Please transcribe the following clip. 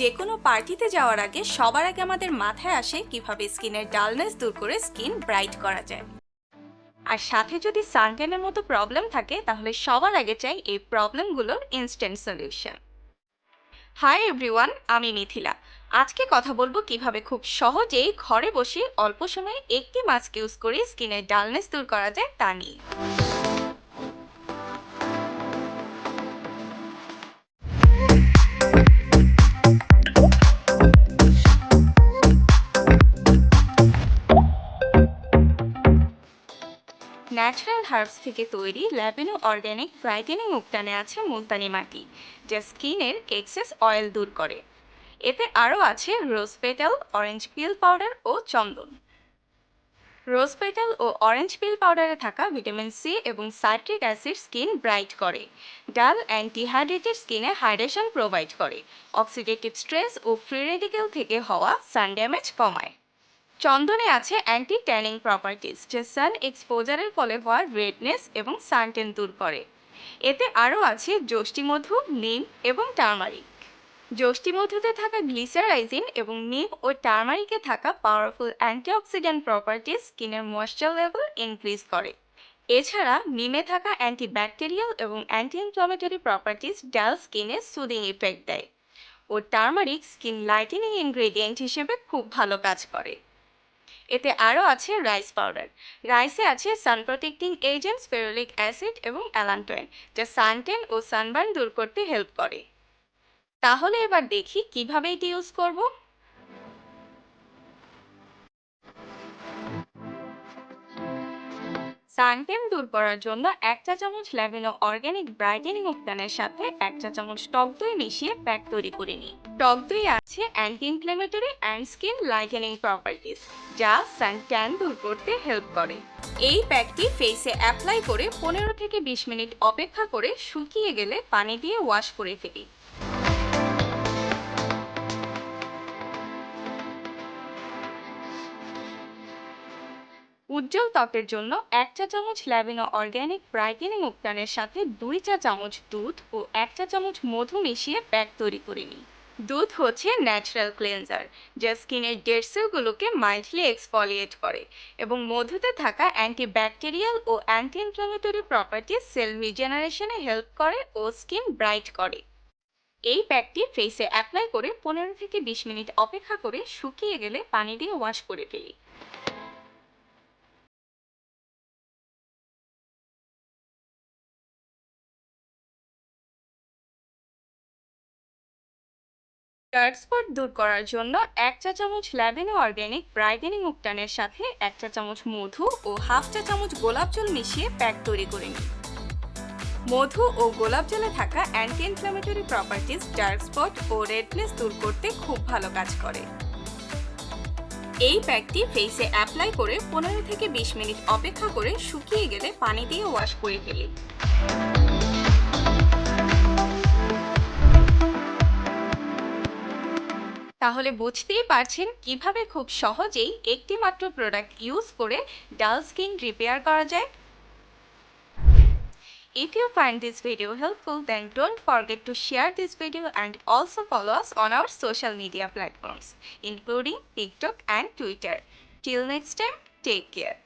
যে কোনো পার্টিতে যাওয়ার আগে সবার আগে আমাদের মাথায় আসে কীভাবে স্কিনের ডালনেস দূর করে স্কিন ব্রাইট করা যায়। আর সাথে যদি সানটেনের মতো প্রবলেম থাকে, তাহলে সবার আগে চাই এই প্রবলেমগুলোর ইনস্ট্যান্ট সলিউশন। হাই এভরিওয়ান, আমি মিথিলা। আজকে কথা বলব কীভাবে খুব সহজেই ঘরে বসে অল্প সময়ে একটি মাস্ক ইউজ করে স্কিনের ডালনেস দূর করা যায় তা নিয়ে। ন্যাচারাল হার্বস থেকে তৈরি ল্যাবেনো অর্গ্যানিক ব্রাইটেনিং উপাদানে আছে মুলতানি মাটি, যা স্কিনের এক্সেস অয়েল দূর করে। এতে আরও আছে rose petal, orange peel powder ও চন্দন। রোজ পেটাল ও অরেঞ্জ পিল পাউডারে থাকা ভিটামিন সি এবং সাইট্রিক অ্যাসিড স্কিন ব্রাইট করে। ডাল অ্যান্ড ডিহাইড্রেটেড স্কিনে হাইড্রেশন প্রোভাইড করে। অক্সিডেটিভ স্ট্রেস ও ফ্রি রেডিকেল থেকে হওয়া সান ড্যামেজ কমায়। চন্দনে আছে অ্যান্টি ট্যানিং প্রপার্টিজ যা সান এক্সপোজারের ফলে হওয়া রেডনেস এবং সানটেন দূর করে। এতে আরও আছে যষ্টিমধু নিম এবং টার্মারিক যষ্টিমধুতে থাকা গ্লিসারাইজিন এবং নিম ও টার্মারিকে থাকা পাওয়ারফুল অ্যান্টিঅক্সিডেন্ট প্রপার্টিজ স্কিনের ময়েশ্চার লেভেল ইনক্রিজ করে। এছাড়া নিমে থাকা অ্যান্টিব্যাকটেরিয়াল এবং অ্যান্টি ইনফ্লামেটরি প্রপার্টিজ ডাল স্কিনে সুদিং ইফেক্ট দেয়। ও টার্মারিক স্কিন লাইটেনিং ইনগ্রেডিয়েন্ট হিসেবে খুব ভালো কাজ করে। এতে আরও আছে রাইস পাউডার। রাইসে আছে sun protecting agents, ferulic acid এবং অ্যালান্টোয়েন, যা সানটেন ও সানবার্ন দূর করতে হেল্প করে। তাহলে এবার দেখি কীভাবে এটি ইউজ করব। সানটেন দূর করার জন্য এক চা চামচ ল্যাভেনো অর্গ্যানিক ব্রাইটেনিং উপাদানের সাথে এক চা চামচ টক দই মিশিয়ে প্যাক তৈরি করে নিই টক দই আছে anti inflammatory and skin lightening properties যা সান ট্যান দূর করতে হেল্প করে। এই প্যাকটি ফেসে অ্যাপ্লাই করে পনেরো থেকে বিশ মিনিট অপেক্ষা করে শুকিয়ে গেলে পানি দিয়ে ওয়াশ করে ফেলি। উজ্জ্বল ত্বকের জন্য এক চা চামচ ল্যাভেনো অর্গ্যানিক ব্রাইটেনিং উপাদানের সাথে দুই চা চামচ দুধ ও এক চা চামচ মধু মিশিয়ে প্যাক তৈরি করে নিই দুধ হচ্ছে ন্যাচারাল ক্লিনজার, যা স্কিনের ডেড সেলগুলোকে মাইল্ডলি এক্সফলিয়েট করে এবং মধুতে থাকা অ্যান্টিব্যাকটেরিয়াল ও অ্যান্টি ইনফ্লামেটরি প্রপার্টি সেল রিজেনারেশনে হেল্প করে ও স্কিন ব্রাইট করে। এই প্যাকটি ফেসে অ্যাপ্লাই করে পনেরো থেকে বিশ মিনিট অপেক্ষা করে শুকিয়ে গেলে পানি দিয়ে ওয়াশ করে ফেলি। ডার্ক স্পট দূর করার জন্য এক চা চামচ ল্যাভেনো অর্গ্যানিক ব্রাইটেনিং উপাদানের সাথে এক চা চামচ মধু ও হাফ চা চামচ গোলাপ জল মিশিয়ে প্যাক তৈরি করে নিন। মধু ও গোলাপ জলে থাকা anti inflammatory properties dark spot ও রেডনেস দূর করতে খুব ভালো কাজ করে। এই প্যাকটি ফেসে অ্যাপ্লাই করে পনেরো থেকে বিশ মিনিট অপেক্ষা করে শুকিয়ে গেলে পানি দিয়ে ওয়াশ করে ফেলি। তাহলে বুঝতেই পারছেন কীভাবে খুব সহজেই একটি মাত্র প্রোডাক্ট ইউজ করে ডাল স্কিন রিপেয়ার করা যায় If you find this video helpful, then don't forget to share this video and also follow us on our social media platforms, including TikTok and Twitter. Till next time, take care.